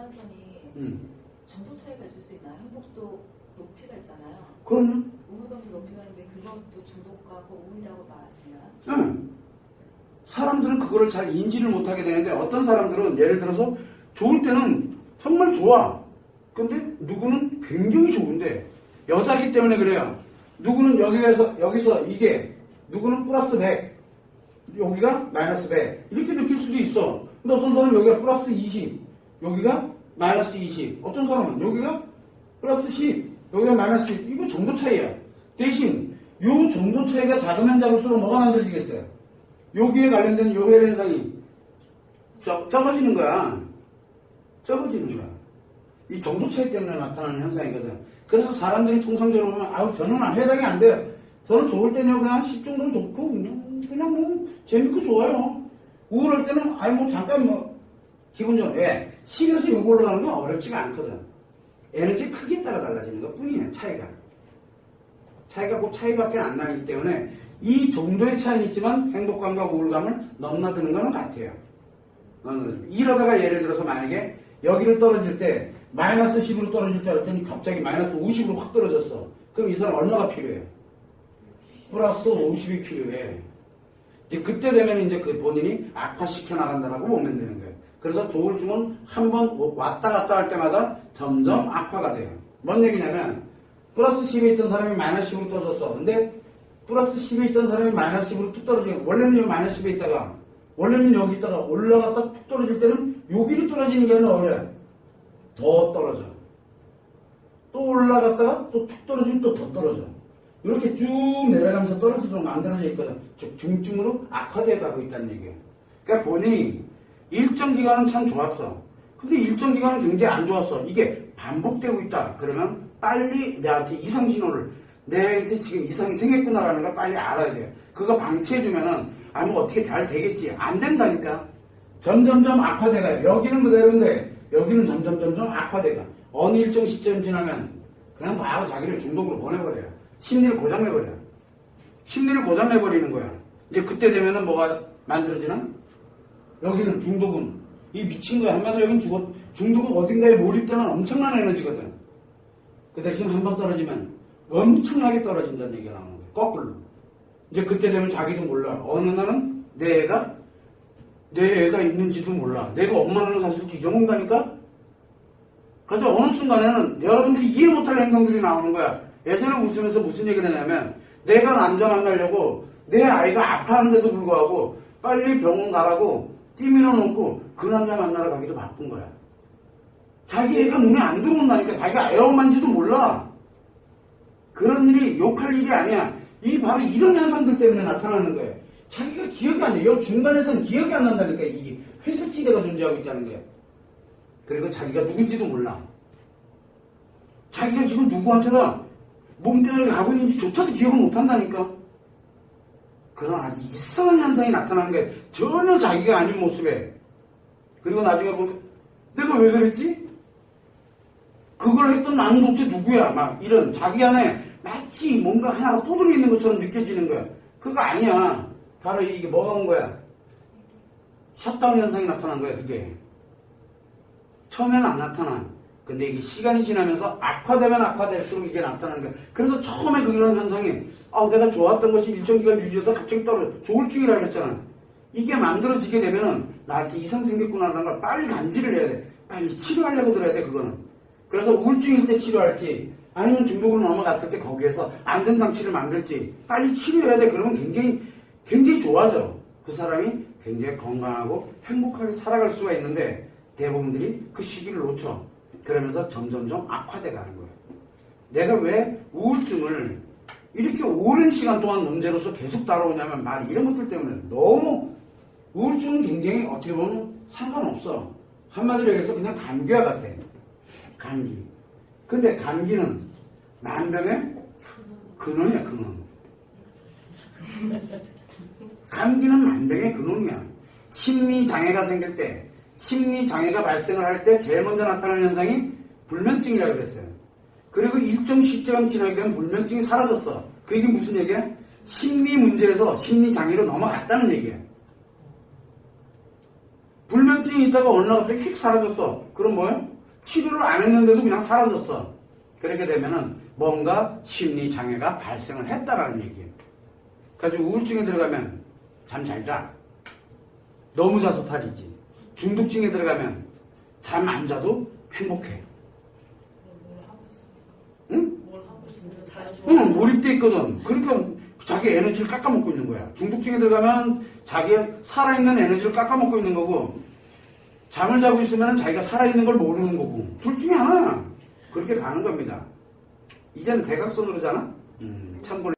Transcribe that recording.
중간선이 음. 정도 차이가 있을 수 있나요? 행복도 높이가 있잖아요. 그럼요. 우울감도 높이가 있는데 그것도 중독과 그 우울이라고 말할 수 있나요? 응. 사람들은 그거를 잘 인지를 못하게 되는데 어떤 사람들은 예를 들어서 좋을 때는 정말 좋아. 근데 누구는 굉장히 좋은데 여자기 때문에 그래요. 누구는 여기에서 여기서 이게 누구는 플러스 100 여기가 마이너스 100 이렇게 느낄 수도 있어. 근데 어떤 사람은 여기가 플러스 20 여기가 마이너스 20 어떤 사람은 여기가 플러스 10 여기가 마이너스 10 이거 정도 차이야. 대신 요 정도 차이가 작으면 작을수록 뭐가 만들어지겠어요? 여기에 관련된 요혈 현상이 적, 적어지는 거야. 적어지는 거야. 이 정도 차이 때문에 나타나는 현상이거든. 그래서 사람들이 통상적으로 보면, 아우, 저는 해당이 안 돼요. 저는 좋을 때는 그냥 한10 정도는 좋고, 그냥, 그냥 뭐, 재밌고 좋아요. 우울할 때는, 아이, 뭐, 잠깐 뭐, 좋은, 왜? 10에서 6 올라가는 건 어렵지가 않거든. 에너지 크기에 따라 달라지는 것 뿐이에요, 차이가. 차이가 그 차이밖에 안 나기 때문에 이 정도의 차이는 있지만 행복감과 우울감을 넘나드는 것은 같아요. 이러다가 예를 들어서 만약에 여기를 떨어질 때 마이너스 10으로 떨어질 줄 알았더니 갑자기 마이너스 50으로 확 떨어졌어. 그럼 이 사람 얼마가 필요해요? 플러스 50이 필요해. 그때 되면 이제 그 본인이 악화시켜 나간다라고 보면 되는 거예요. 그래서 조울증은 한 번 왔다 갔다 할 때마다 점점 악화가 돼요. 뭔 얘기냐면 플러스 10에 있던 사람이 마이너스 10으로 떨어졌어. 근데 플러스 10에 있던 사람이 마이너스 10으로 툭 떨어지고 원래는 여기 마이너스 10에 있다가 원래는 여기 있다가 올라갔다 툭 떨어질 때는 여기로 떨어지는 게 아니라 어려 더 떨어져. 또 올라갔다가 또 툭 떨어지면 또 더 떨어져. 이렇게 쭉 내려가면서 떨어지도록 만들어져 있거든. 즉 중증으로 악화되어 가고 있다는 얘기예요. 그러니까 본인이 일정 기간은 참 좋았어. 근데 일정 기간은 굉장히 안 좋았어. 이게 반복되고 있다. 그러면 빨리 내한테 이상 신호를 내한테 지금 이상이 생겼구나라는 걸 빨리 알아야 돼요. 그거 방치해주면은 아뭐 어떻게 잘 되겠지. 안 된다니까. 점점점 악화돼가요. 여기는 그대로인데 여기는 점점 점점 악화돼가. 어느 일정 시점 지나면 그냥 바로 자기를 중독으로 보내버려요. 심리를 고장내버려요. 심리를 고장내버리는 거야. 이제 그때 되면은 뭐가 만들어지나? 여기는 중독은 이 미친 거야. 한마디로 여기는 죽었, 중독은 어딘가에 몰입되는 엄청난 에너지거든. 그 대신 한 번 떨어지면 엄청나게 떨어진다는 얘기가 나오는 거야. 거꾸로. 이제 그때 되면 자기도 몰라. 어느 날은 내 애가 내 애가 있는지도 몰라. 내가 엄마라는 사실도 잊어먹는다니까? 그래서 어느 순간에는 여러분들이 이해 못할 행동들이 나오는 거야. 예전에 웃으면서 무슨 얘기를 하냐면 내가 남자 만나려고 내 아이가 아파하는데도 불구하고 빨리 병원 가라고 띠밀어 놓고 그 남자 만나러 가기도 바쁜 거야. 자기 애가 눈에 안 들어온다니까 자기가 애엄한지도 몰라. 그런 일이 욕할 일이 아니야. 이 바로 이런 현상들 때문에 나타나는 거예요. 자기가 기억이 안 나. 요 중간에서는 기억이 안 난다니까 이게 회색지대가 존재하고 있다는 거예요. 그리고 자기가 누군지도 몰라. 자기가 지금 누구한테나 몸뚱이를 가고 있는지 조차도 기억을 못 한다니까. 그런 아주 이상한 현상이 나타나는 게 전혀 자기가 아닌 모습에. 그리고 나중에 보니까 내가 왜 그랬지? 그걸 했던 나는 도대체 누구야? 막 이런 자기 안에 마치 뭔가 하나가 떠들어 있는 것처럼 느껴지는 거야. 그거 아니야. 바로 이게 뭐가 온 거야? 셧다운 현상이 나타난 거야, 그게. 처음에는 안 나타나. 근데 이게 시간이 지나면서 악화되면 악화될수록 이게 나타나는 거야. 그래서 처음에 그런 현상이, 아, 내가 좋았던 것이 일정 기간 유지하다 갑자기 떨어져. 조울증이라 그랬잖아. 이게 만들어지게 되면은 나한테 이상 생겼구나라는 걸 빨리 감지를 해야 돼. 빨리 치료하려고 들어야 돼, 그거는. 그래서 우울증일 때 치료할지, 아니면 중독으로 넘어갔을 때 거기에서 안전장치를 만들지, 빨리 치료해야 돼. 그러면 굉장히, 굉장히 좋아져. 그 사람이 굉장히 건강하고 행복하게 살아갈 수가 있는데, 대부분들이 그 시기를 놓쳐. 그러면서 점점점 악화돼 가는 거예요. 내가 왜 우울증을 이렇게 오랜 시간 동안 문제로서 계속 따라오냐면 말 이런 것들 때문에 너무 우울증은 굉장히 어떻게 보면 상관없어. 한마디로 얘기해서 그냥 감기와 같아. 감기. 근데 감기는 만병의 근원이야, 근원. 감기는 만병의 근원이야. 심리장애가 생길 때, 심리 장애가 발생을 할 때 제일 먼저 나타나는 현상이 불면증이라고 그랬어요. 그리고 일정 시점 지나게 되면 불면증이 사라졌어. 그 얘기 무슨 얘기야? 심리 문제에서 심리 장애로 넘어갔다는 얘기야. 불면증 우울증이 있다가 어느 날 갑자기 휙 사라졌어. 그럼 뭐예요? 치료를 안 했는데도 그냥 사라졌어. 그렇게 되면은 뭔가 심리 장애가 발생을 했다라는 얘기예요. 가지고 우울증에 들어가면 잠 잘 자. 너무 자서 탈이지. 중독증에 들어가면 잠 안 자도 행복해. 응? 응, 몰입돼 있거든. 그러니까 자기 에너지를 깎아먹고 있는 거야. 중독증에 들어가면 자기 살아있는 에너지를 깎아먹고 있는 거고, 잠을 자고 있으면 자기가 살아있는 걸 모르는 거고, 둘 중에 하나. 그렇게 가는 겁니다. 이제는 대각선으로잖아? 음, 참고로.